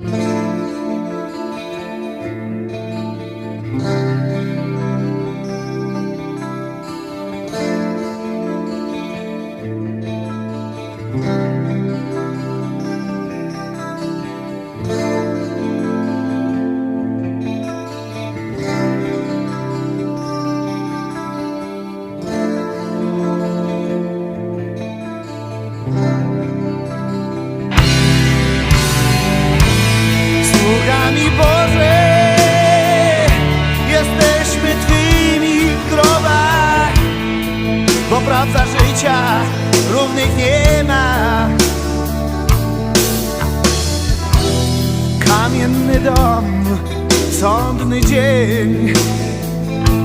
thank you życia równych nie ma. Kamienny dom, sądny dzień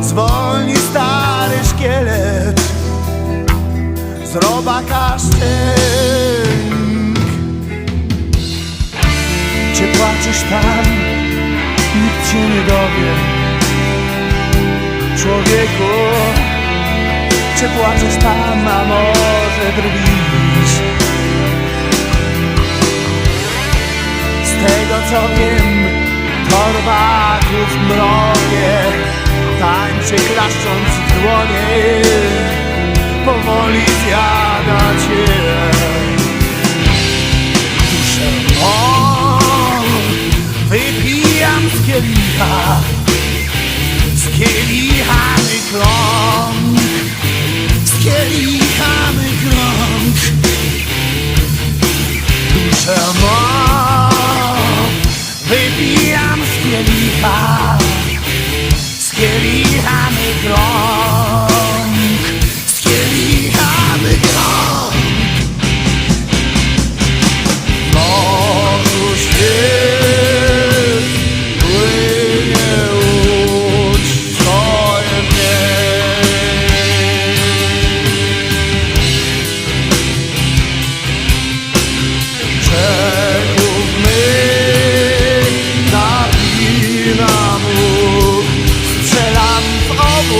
Zwolni stary szkielet Z robaka szczęk Czy płaczesz tam? Nikt cię nie dowie. Człowieku Czy płaczesz tam, a może drwisz? Z tego co wiem Torbaków mrowie Tańczy klaszcząc w dłonie Powoli zjada cię Baby, I'm skinny skinny w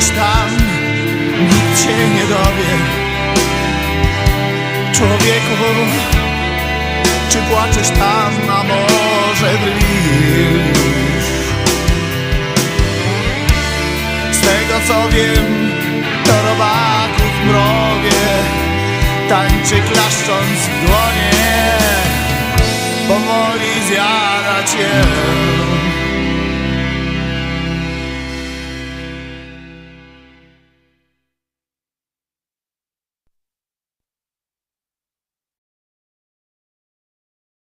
płaczesz tam? Nikt się nie dowie Człowieku Czy płaczesz tam, a może drwisz? Z tego co wiem To robaków mrowie Tańczy klaszcząc w dłonie Powoli zjada cię